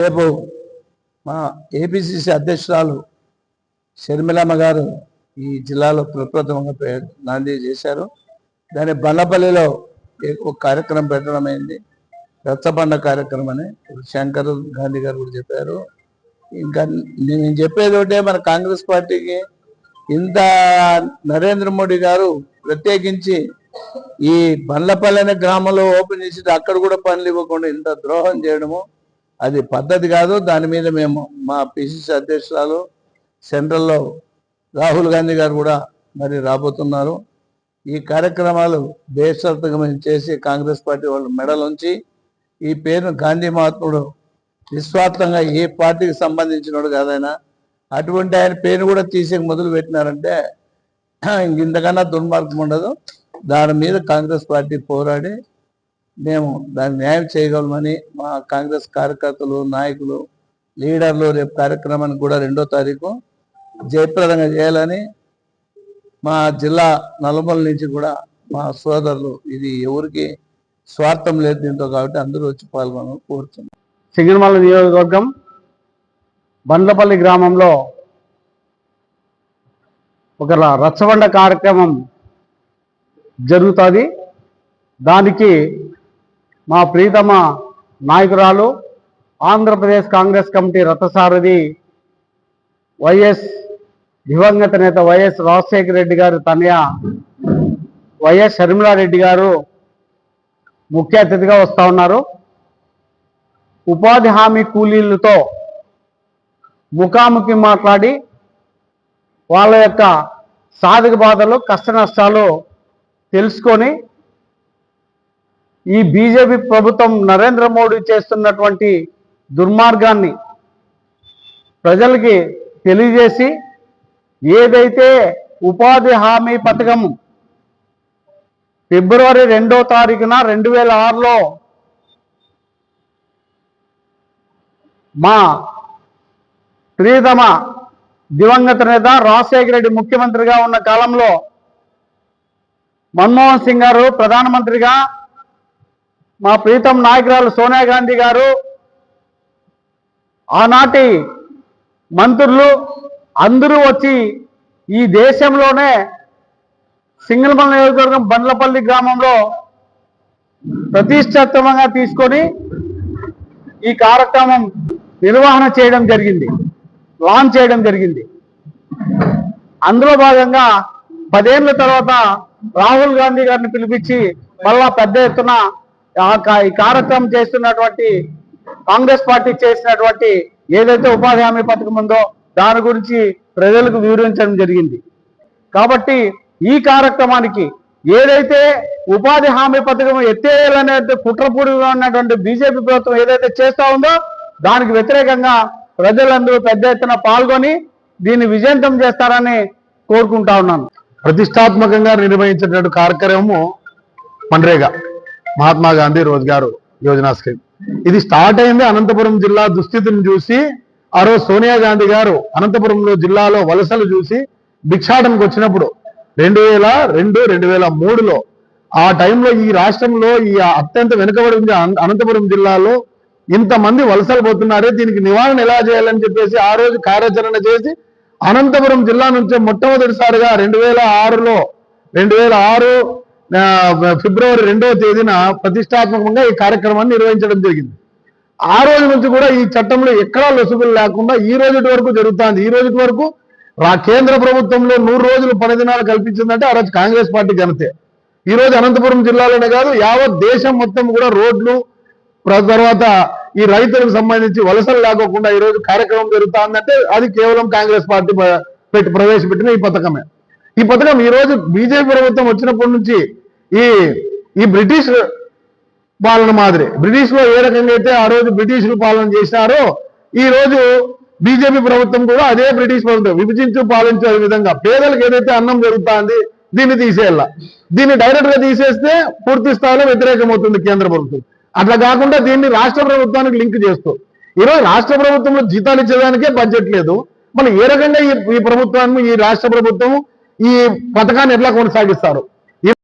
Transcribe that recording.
రేపు మా ఏపీసీసీ అధ్యక్షురాలు షర్మిలమ్మ గారు ఈ జిల్లాలో ప్రప్రథమంగా పే- నాంది చేశారు. దాని బల్లపల్లిలో ఒక కార్యక్రమం పెట్టడం అయింది. రచ్చబండ కార్యక్రమం అని శంకర్ గాంధీ గారు కూడా చెప్పారు. ఇంకా నేను చెప్పేది ఒకటే మన కాంగ్రెస్ పార్టీకి ఇంత నరేంద్ర మోడీ గారు ప్రత్యేకించి ఈ బండ్లపల్లి అనే గ్రామంలో ఓపెన్ చేసి అక్కడ కూడా పనులు ఇవ్వకుండా ఇంత ద్రోహం చేయడము అది పద్ధతి కాదు. దాని మీద మేము మా పిసిసి అధ్యక్షురాలు సెంట్రల్లో రాహుల్ గాంధీ గారు కూడా మరి రాబోతున్నారు. ఈ కార్యక్రమాలు బేషరతుగా మేము చేసి కాంగ్రెస్ పార్టీ వాళ్ళు మెడలుంచి ఈ పేరును గాంధీ మహాత్ముడు నిస్వార్థంగా ఏ పార్టీకి సంబంధించినోడు కాదైనా అటువంటి ఆయన పేరు కూడా తీసే మొదలు పెట్టినారంటే ఇంతకన్నా దుర్మార్గం ఉండదు. దాని మీద కాంగ్రెస్ పార్టీ పోరాడి మేము దాన్ని న్యాయం చేయగలమని మా కాంగ్రెస్ కార్యకర్తలు నాయకులు లీడర్లు రేపు కార్యక్రమానికి కూడా రెండో తారీఖు జయప్రదంగా చేయాలని మా జిల్లా నలుమల నుంచి కూడా మా సోదరులు ఇది ఎవరికి స్వార్థం లేదు దీంతో కాబట్టి అందరూ వచ్చి పాల్గొనాలని కోరుతున్నాం. సింగనమల్ల నియోజకవర్గం బండ్లపల్లి గ్రామంలో ఒక రచ్చబండ కార్యక్రమం జరుగుతుంది. దానికి మా ప్రీతమ నాయకురాలు ఆంధ్రప్రదేశ్ కాంగ్రెస్ కమిటీ రథసారథి వైఎస్ దివంగత నేత వైఎస్ రాజశేఖర రెడ్డి గారు తనయ వైఎస్ షర్మిలారెడ్డి గారు ముఖ్య అతిథిగా వస్తూ ఉన్నారు. ఉపాధి హామీ కూలీలతో ముఖాముఖి మాట్లాడి వాళ్ళ యొక్క సాధక బాధలు కష్ట నష్టాలు తెలుసుకొని ఈ బీజేపీ ప్రభుత్వం నరేంద్ర మోడీ చేస్తున్నటువంటి దుర్మార్గాన్ని ప్రజలకి తెలియజేసి ఏదైతే ఉపాధి హామీ పథకం ఫిబ్రవరి రెండో తారీఖున రెండు వేల ఆరులో మా ప్రియతమ దివంగత నేత రాజశేఖర రెడ్డి ముఖ్యమంత్రిగా ఉన్న కాలంలో మన్మోహన్ సింగ్ గారు ప్రధానమంత్రిగా మా ప్రీతం నాయకురాలు సోనియా గాంధీ గారు ఆనాటి మంత్రులు అందరూ వచ్చి ఈ దేశంలోనే సింగల్మల నియోజకవర్గం బండ్లపల్లి గ్రామంలో ప్రతిష్టాత్మకంగా తీసుకొని ఈ కార్యక్రమం నిర్వహణ చేయడం జరిగింది లాంచ్ చేయడం జరిగింది. అందులో భాగంగా పదేళ్ళ తర్వాత రాహుల్ గాంధీ గారిని పిలిపించి మళ్ళా పెద్ద ఎత్తున ఈ కార్యక్రమం చేస్తున్నటువంటి కాంగ్రెస్ పార్టీ చేసినటువంటి ఏదైతే ఉపాధి హామీ పథకం ఉందో దాని గురించి ప్రజలకు వివరించడం జరిగింది. కాబట్టి ఈ కార్యక్రమానికి ఏదైతే ఉపాధి హామీ పథకం ఎత్తేయాలనే కుట్రపూడిగా ఉన్నటువంటి బీజేపీ ప్రభుత్వం ఏదైతే చేస్తా ఉందో దానికి వ్యతిరేకంగా ప్రజలందరూ పెద్ద ఎత్తున పాల్గొని దీన్ని విజయంతం చేస్తారని కోరుకుంటా ఉన్నాను. ప్రతిష్టాత్మకంగా నిర్వహించినటువంటి కార్యక్రమము మన్రేగా. మహాత్మా గాంధీ రోజ్గారు యోజన స్కీమ్. ఇది స్టార్ట్ అయింది అనంతపురం జిల్లా దుస్థితిని చూసి ఆ రోజు సోనియా గాంధీ గారు అనంతపురంలో జిల్లాలో వలసలు చూసి భిక్షాటనకు వచ్చినప్పుడు రెండు వేల రెండు రెండు వేల మూడులో ఆ టైంలో ఈ రాష్ట్రంలో ఈ అత్యంత వెనుకబడి ఉంది అనంతపురం జిల్లాలో ఇంతమంది వలసలు పోతున్నారే దీనికి నివారణ ఎలా చేయాలని చెప్పేసి ఆ రోజు కార్యాచరణ చేసి అనంతపురం జిల్లా నుంచే మొట్టమొదటిసారిగా రెండు వేల ఆరులో రెండు వేల ఆరు ఫిబ్రవరి రెండవ తేదీన ప్రతిష్టాత్మకంగా ఈ కార్యక్రమాన్ని నిర్వహించడం జరిగింది. ఆ రోజు నుంచి కూడా ఈ చట్టంలో ఎక్కడా లొసుగులు లేకుండా ఈ రోజు వరకు జరుగుతుంది. ఈ రోజు వరకు రా కేంద్ర ప్రభుత్వంలో నూరు రోజులు పని దినాలు కల్పించిందంటే ఆ రోజు కాంగ్రెస్ పార్టీ ఘనతే. ఈ రోజు అనంతపురం జిల్లాలోనే కాదు యావత్ దేశం మొత్తం కూడా రోడ్లు తర్వాత ఈ రైతులకు సంబంధించి వలసలు లేకోకుండా ఈ రోజు కార్యక్రమం జరుగుతుందంటే అది కేవలం కాంగ్రెస్ పార్టీ పెట్టి ప్రవేశపెట్టిన ఈ పథకమే. ఈ పథకం ఈ రోజు బీజేపీ ప్రభుత్వం వచ్చినప్పటి నుంచి ఈ ఈ బ్రిటిష్ పాలన మాదిరి. బ్రిటిష్లో ఏ రకంగా అయితే ఆ రోజు బ్రిటిషులు పాలన చేశారో ఈ రోజు బీజేపీ ప్రభుత్వం కూడా అదే బ్రిటిష్ ప్రభుత్వం విభజించు పాలించే విధంగా పేదలకు ఏదైతే అన్నం జరుగుతుంది దీన్ని తీసేయాల. దీన్ని డైరెక్ట్గా తీసేస్తే పూర్తి స్థాయిలో వ్యతిరేకమవుతుంది కేంద్ర ప్రభుత్వం. అట్లా కాకుండా దీన్ని రాష్ట్ర ప్రభుత్వానికి లింక్ చేస్తూ. ఈరోజు రాష్ట్ర ప్రభుత్వంలో జీతాలు ఇచ్చేదానికే బడ్జెట్ లేదు. మళ్ళీ ఏ రకంగా ఈ ఈ ప్రభుత్వాన్ని ఈ రాష్ట్ర ప్రభుత్వం ఈ పథకాన్ని ఎట్లా కొనసాగిస్తారు?